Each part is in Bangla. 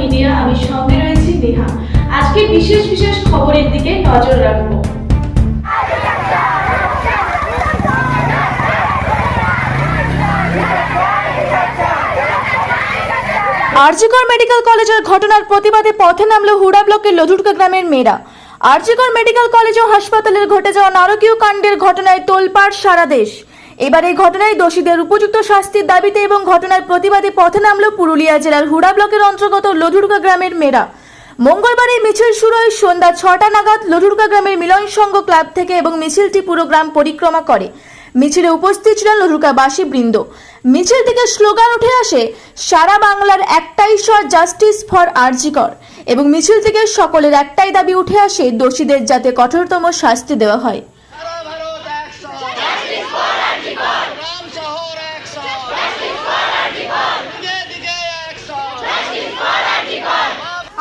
মিডিয়া আমি সঙ্গে রয়েছি নেহা। আজকে বিশেষ বিশেষ খবরের দিকে নজর রাখব। আরজিকর মেডিকেল কলেজের ঘটনার প্রতিবাদে পথে নামল হুড়া ব্লকের লধুরকা গ্রামের মেয়েরা। আরজিকর মেডিকেল কলেজ ও হাসপাতালের ঘটে যাওয়া নারকীয় কাণ্ডের ঘটনায় তোলপাড় সারা দেশ। এবার এই ঘটনায় দোষীদের উপযুক্ত শাস্তির দাবিতে এবং ঘটনার প্রতিবাদে পথে নামলো পুরুলিয়া জেলার হুড়া ব্লকের অন্তর্গত লধুরকা গ্রামের মেয়েরা। মঙ্গলবার এই মিছিল শুরু হয় সন্ধ্যা ছটা নাগাদ লধুরকা গ্রামের মিলন সংঘ ক্লাব থেকে এবং মিছিলটি পুরো গ্রাম পরিক্রমা করে। মিছিলে উপস্থিত ছিলেন লধুরকাবাসী বৃন্দ। মিছিল থেকে স্লোগান উঠে আসে, সারা বাংলার একটাই স্বর, জাস্টিস ফর আরজিকর এবং মিছিল থেকে সকলের একটাই দাবি উঠে আসে, দোষীদের যাতে কঠোরতম শাস্তি দেওয়া হয়।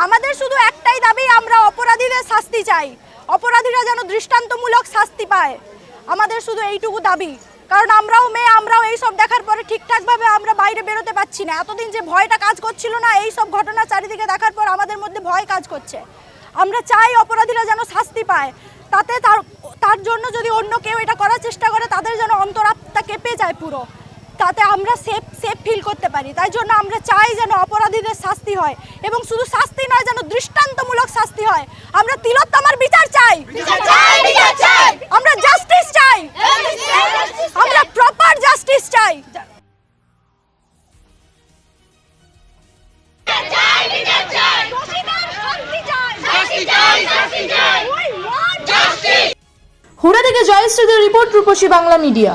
আমাদের শুধু একটাই দাবি, আমরা অপরাধীদের শাস্তি চাই। অপরাধীরা যেন দৃষ্টান্তমূলক শাস্তি পায়। আমাদের শুধু এইটুকু দাবি। কারণ আমরাও মেয়ে, আমরাও এই সব দেখার পরে ঠিকঠাকভাবে আমরা বাইরে বেরোতে পারছি না। এতদিন যে ভয়টা কাজ করছিল না, এই সব ঘটনা চারিদিকে দেখার পর আমাদের মধ্যে ভয় কাজ করছে। আমরা চাই অপরাধীরা যেন শাস্তি পায়। তাতে তার তার জন্য যদি অন্য কেউ এটা করার চেষ্টা করে, তাদের যেন অন্তরাত্মা কেঁপে যায় পুরো। তাতে আমরা সেফ সেফ ফিল করতে পারি। তাই জন্য আমরা চাই যেন অপরাধীদের শাস্তি হয় এবং শুধু শাস্তি নয় যেন দৃষ্টান্তমূলক শাস্তি হয়। আমরা তিলোত্তমার বিচার চাই। আমরা জাস্টিস চাই। আমরা প্রপার জাস্টিস চাই। হুড়া থেকে জয়শ্রীদের রিপোর্ট রূপসী বাংলা মিডিয়া।